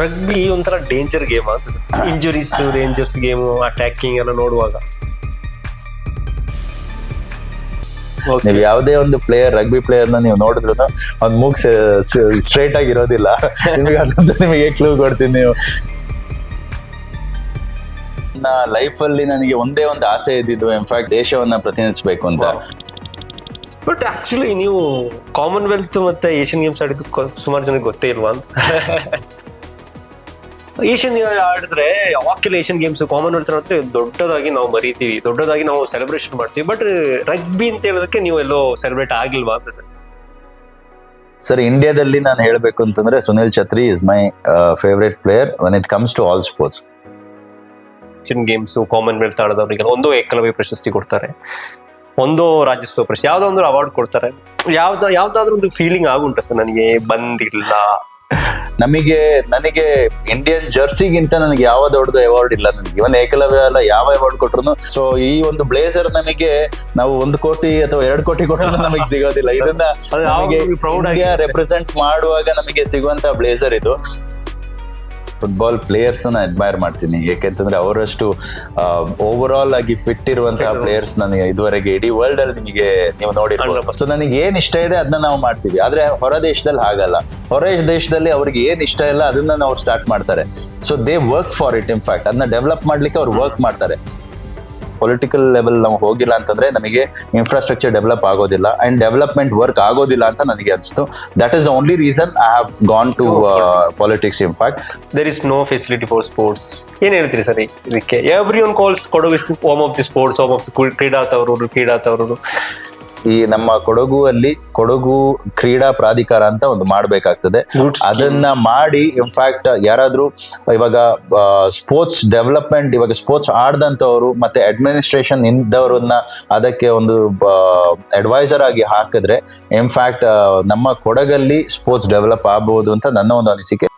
Rugby ಒಂಥರ danger game ಆಗ್ತದೆ injuries dangerous game attacking ಎಲ್ಲ ನೋಡುವಾಗ. ನೀವು ಯಾವುದೇ ಒಂದು ಪ್ಲೇಯರ್ ರಗ್ಬಿ ಪ್ಲೇಯರ್ನ ನೀವು ನೋಡಿದ್ರು ಅವ್ನ ಮೂಗ್ ಸ್ಟ್ರೈಟ್ ಆಗಿರೋದಿಲ್ಲ ನಿಮಗೆ ಅದಂತೂ ನಿಮಗೆ ಕ್ಲೂ ಕೊಡ್ತೀನಿ ನೀವು. ನನ್ನ ಲೈಫ್ ಅಲ್ಲಿ ನನಗೆ ಒಂದೇ ಒಂದು ಆಸೆ ಇದ್ದಿದ್ದು ಇನ್ಫ್ಯಾಕ್ಟ್ ದೇಶವನ್ನ ಪ್ರತಿನಿಧಿಸಬೇಕು ಅಂತ. ಬಟ್ ಆಕ್ಚುಲಿ ನೀವು ಕಾಮನ್ವೆಲ್ತ್ ಮತ್ತೆ ಏಷ್ಯನ್ ಗೇಮ್ಸ್ ಆಡಿದ್ದು ಸುಮಾರು ಜನಕ್ಕೆ ಗೊತ್ತೇ ಇಲ್ವಾ? ಅಂತ ಏಷ್ಯನ್ ಆಡಿದ್ರೆ ಯಾವಾಗಲೂ ಏಷ್ಯನ್ ಗೇಮ್ಸ್ ಕಾಮನ್ವೆಲ್ತ್ ಅಂದ್ರೆ ದೊಡ್ಡದಾಗಿ ನಾವು ಮರಿತೀವಿ. ದೊಡ್ಡದಾಗಿ ನಾವು ಸೆಲೆಬ್ರೇಷನ್ ಮಾಡ್ತೀವಿ. ಬಟ್ ರಗ್ಬಿ ಅಂತ ಹೇಳೋದಕ್ಕೆ ನೀವು ಎಲ್ಲೋ ಸೆಲೆಬ್ರೇಟ್ ಆಗಿಲ್ವಾ ಅಂತ ಸರ್? ಸರ್ ಇಂಡಿಯಾದಲ್ಲಿ ನಾನು ಹೇಳಬೇಕು ಅಂತಂದ್ರೆ Sunil Chhetri is my favourite player when it comes to all sports Asian games Commonwealth ಆಡೋದವರಿಗೆ ಒಂದು ಏಕಲವ್ಯ ಪ್ರಶಸ್ತಿ ಕೊಡ್ತಾರೆ. ಒಂದು ರಾಜ್ಯೋತ್ಸವ ಪ್ರಶಸ್ತಿ ಯಾವ್ದೋ ಒಂದು ಅವಾರ್ಡ್ ಕೊಡ್ತಾರೆ. ಯಾವ್ದ ಯಾವ್ದಾದ್ರು ಒಂದು ಫೀಲಿಂಗ್ ಆಗುಂಟ ಸರ್ ನನಗೆ? ಬಂದಿಲ್ಲ. ನಮಗೆ ನನಗೆ ಇಂಡಿಯನ್ ಜರ್ಸಿಗಿಂತ ನನಗೆ ಯಾವ ದೊಡ್ಡದು ಅವಾರ್ಡ್ ಇಲ್ಲ ನನಗೆ ಇವನ್ ಏಕಲವ್ಯ ಅಲ್ಲ ಯಾವ ಅವಾರ್ಡ್ ಕೊಟ್ರು ಸೊ ಈ ಒಂದು ಬ್ಲೇಸರ್ ನಮಗೆ ನಾವು ಒಂದು ಕೋಟಿ ಅಥವಾ ಎರಡು ಕೋಟಿ ಕೊಟ್ಟರು ನಮಗೆ ಸಿಗೋದಿಲ್ಲ. ಇದನ್ನ ನಮಗೆ proud ರೆಪ್ರೆಸೆಂಟ್ ಮಾಡುವಾಗ ನಮಗೆ ಸಿಗುವಂತ ಬ್ಲೇಸರ್ ಇದು. ಫುಟ್ಬಾಲ್ ಪ್ಲೇಯರ್ಸ್ನ ಅಡ್ಮೈರ್ ಮಾಡ್ತೀನಿ. ಯಾಕೆಂತಂದ್ರೆ ಅವರಷ್ಟು ಓವರ್ ಆಲ್ ಆಗಿ ಫಿಟ್ ಇರುವಂತಹ ಪ್ಲೇಯರ್ಸ್ ನನಗೆ ಇದುವರೆಗೆ ಇಡೀ ವರ್ಲ್ಡ್ ಅಲ್ಲಿ ನಿಮಗೆ ನೀವು ನೋಡಿರ್ಬೋದು. ಸೊ ನನಗೆ ಏನ್ ಇಷ್ಟ ಇದೆ ಅದನ್ನ ನಾವು ಮಾಡ್ತೀವಿ. ಆದ್ರೆ ಹೊರ ದೇಶದಲ್ಲಿ ಹಾಗಲ್ಲ. ಹೊರ ದೇಶದಲ್ಲಿ ಅವ್ರಿಗೆ ಏನ್ ಇಷ್ಟ ಇಲ್ಲ ಅದನ್ನ ಅವ್ರು ಸ್ಟಾರ್ಟ್ ಮಾಡ್ತಾರೆ. So they work for it in fact ಅದನ್ನ ಡೆವಲಪ್ ಮಾಡ್ಲಿಕ್ಕೆ ಅವ್ರು ವರ್ಕ್ ಮಾಡ್ತಾರೆ. ಪೊಲಿಟಿಕಲ್ ಲೆವೆಲ್ ನಾವು ಹೋಗಿಲ್ಲ ಅಂತಂದ್ರೆ ನಮಗೆ ಇನ್ಫ್ರಾಸ್ಟ್ರಕ್ಚರ್ ಡೆವಲಪ್ ಆಗೋದಿಲ್ಲ ಅಂಡ್ ಡೆವಲಪ್ಮೆಂಟ್ ವರ್ಕ್ ಆಗೋದಿಲ್ಲ ಅಂತ ನನಗೆ ಅನಿಸ್ತು. That is the only reason I have gone to politics in fact there is no facility for sports ಏನ್ ಹೇಳ್ತೀರಿ ಸರ್ ಇದಕ್ಕೆ? ಎವ್ರಿ ಒನ್ ಕಾಲ್ಸ್ ಕೊಡೋ home of the sports home of the ಕ್ರೀಡಾ ತವರು ಕ್ರೀಡಾ ತವರು ಈ ನಮ್ಮ ಕೊಡಗು ಅಲ್ಲಿ ಕೊಡಗು ಕ್ರೀಡಾ ಪ್ರಾಧಿಕಾರ ಅಂತ ಒಂದು ಮಾಡಬೇಕಾಗ್ತದೆ. ಅದನ್ನ ಮಾಡಿ ಇನ್ಫ್ಯಾಕ್ಟ್ ಯಾರಾದ್ರೂ ಇವಾಗ ಸ್ಪೋರ್ಟ್ಸ್ ಡೆವಲಪ್ಮೆಂಟ್ ಇವಾಗ ಸ್ಪೋರ್ಟ್ಸ್ ಆಡದಂತವರು ಮತ್ತೆ ಅಡ್ಮಿನಿಸ್ಟ್ರೇಷನ್ ಇಂದವ್ರನ್ನ ಅದಕ್ಕೆ ಒಂದು ಅಡ್ವೈಸರ್ ಆಗಿ ಹಾಕಿದ್ರೆ ಇನ್ಫ್ಯಾಕ್ಟ್ ನಮ್ಮ ಕೊಡಗಲ್ಲಿ ಸ್ಪೋರ್ಟ್ಸ್ ಡೆವಲಪ್ ಆಗ್ಬೋದು ಅಂತ ನನ್ನ ಒಂದು ಅನಿಸಿಕೆ.